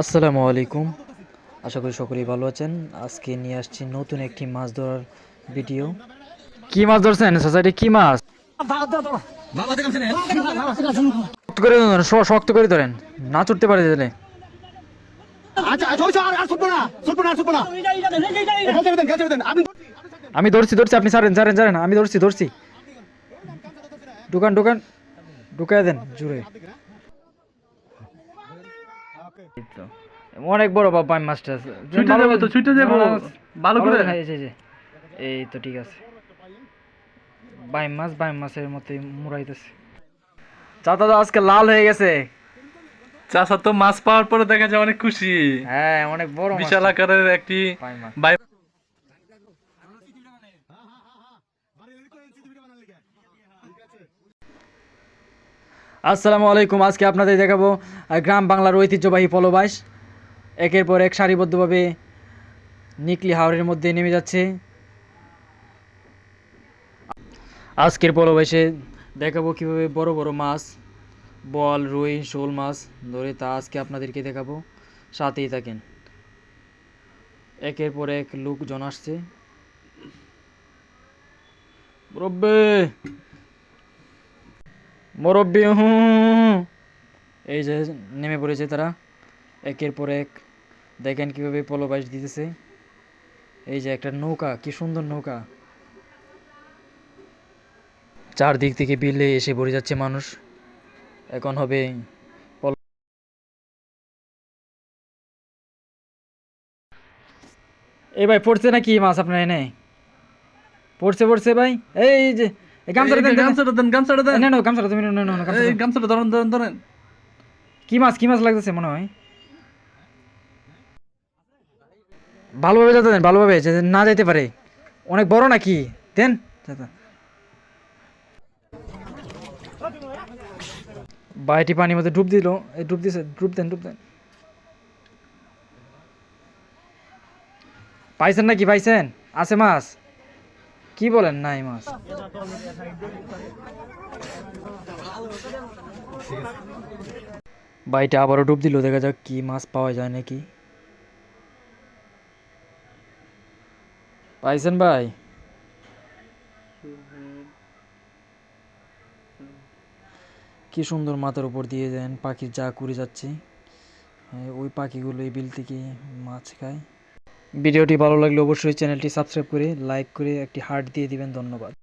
আসসালামু আলাইকুম। আশা করি সকলেই ভালো আছেন। আজকে নিয়ে আসছি নতুন একটি মাছ ধরার ভিডিও। কি মাছ ধরছেন? সোসাইটি কি মাছ? শক্ত করে ধরেন শক্ত করে ধরেন। না চড়তে পারে আচ্ছা আচ্ছা আপনি আমি ধরছি ধরছি। আপনি ছাড়েন ছাড়েন ছাড়েন আমি ধরছি ধরছি। ঢুকান ঢুকান। ঢুকায় দেন জুড়ে। অনেক বড় বাবা মাছটা আছে। ছুটে যাব তো, ছুটে যাব। ভালো করে। এই যে, এই তো ঠিক আছে। বাইম মাছ বাইম মাছের মতোই মুড়াইতেছে। চাচা তো আজকে লাল হয়ে গেছে। চাচা তো মাছ পাওয়ার পরে দেখা যায় অনেক খুশি। হ্যাঁ অনেক বড় বিশাল আকারের একটি বাইম মাছ বাই আসসালামু আলাইকুম, আজকে আপনাদের দেখাবো গ্রাম বাংলার ঐতিহ্যবাহী পলবাস। একের পর এক সারিবদ্ধভাবে নিকলি হাওড়ের মধ্যে নেমে যাচ্ছে। আজকের পলবাসে দেখাবো কীভাবে বড় বড় মাছ, বল, রুই, শোল মাছ ধরে তা আজকে আপনাদেরকে দেখাবো। সাথেই থাকেন। একের পর এক লোকজন আসছে। মুরব্বি মুরব্বি, হুঁ এই যে নেমে পড়েছে তারা। একের পর এক। দেখেন কীভাবে পলবাস দিতেছে। এই যে একটা নৌকা, কি সুন্দর নৌকা। চারদিক থেকে বিলে এসে পড়ে যাচ্ছে মানুষ। এখন হবে পল- এই ভাই, পড়ছে নাকি মাছ আপনার এনে? পড়ছে পড়ছে ভাই। এই যে গামছাটা দেন, দেন, দেন। গামছাটা দেন গামছাটা দেন। না না গামছাটা তুমি না না গামছাটা ধরেন ধরেন ধরেন। কি মাছ কি মাছ লাগতেছে মনে হয়? ভালোভাবে যেতে দেন ভালোভাবে যাতে না যেতে পারে। অনেক বড় নাকি? দেন। বাইটি পানির মধ্যে ডুব দিল। এই ডুব দিছে ডুব দেন ডুব দেন। পাইছেন নাকি? পাইছেন? আছে মাছ? কি বলেন নাই মাছ বাইটা আবারও ডুব দিল দেখা যাক কি মাছ পাওয়া যায় নাকি। পাইছেন ভাই? কি সুন্দর মাথার উপর দিয়ে দেন পাখির যা করে যাচ্ছে। হ্যাঁ, ওই পাখিগুলো এই বিল থেকে মাছ খায়। ভিডিওটি ভালো লাগলে অবশ্যই চ্যানেলটি সাবস্ক্রাইব করে লাইক করে একটি হার্ট দিয়ে দিবেন। ধন্যবাদ।